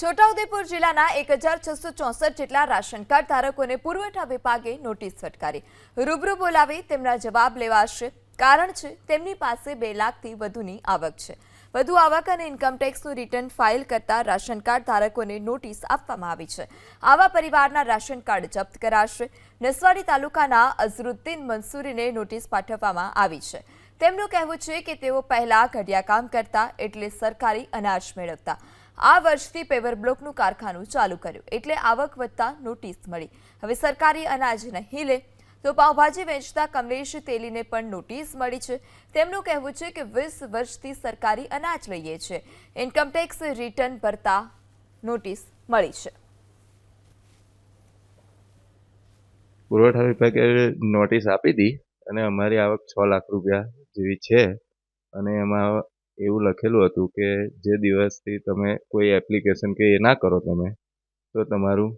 છોટાઉદેપુર જિલ્લાના એક હજાર છસો ચોસઠ જેટલા રાશન કાર્ડ ધારકોને પુરવઠા વિભાગે નોટિસ ફટકારી. રૂબરૂ બોલાવી તેમના જવાબ લેવાશે. કારણ છે, તેમની પાસે બે લાખથી વધુની આવક છે. વધુ આવક અને ઇન્કમટેક્સનું રિટર્ન ફાઇલ કરતા રાશન કાર્ડ ધારકોને નોટિસ આપવામાં આવી છે. આવા પરિવારના રાશન કાર્ડ જપ્ત કરાશે. નસવાડી તાલુકાના અઝરુદ્દીન મંસૂરીને નોટિસ પાઠવવામાં આવી છે. તેમનું કહેવું છે કે તેઓ પહેલા ઘડિયા કામ કરતા એટલે સરકારી અનાજ મેળવતા. આ વર્ષથી પેવર બ્લોકનું કારખાનું ચાલુ કર્યું એટલે આવક વધતા નોટિસ મળી. હવે સરકારી અનાજ નહીં લે તો પાવભાજી વેચતા કમલેશ તેલીને પણ નોટિસ મળી છે. તેમનું કહેવું છે કે વીસ વર્ષથી સરકારી અનાજ લઈએ છીએ ઇન્કમટેક્સ રિટર્ન ભરતા નોટિસ મળી છે. પુરવઠા વિભાગે નોટિસ આપી હતી અને અમારી આવક છ લાખ રૂપિયા જેવી છે. અને એમાં એવું લખેલું હતું કે જે દિવસથી તમે કોઈ એપ્લિકેશન કે એ ના કરો તમે, તો તમારું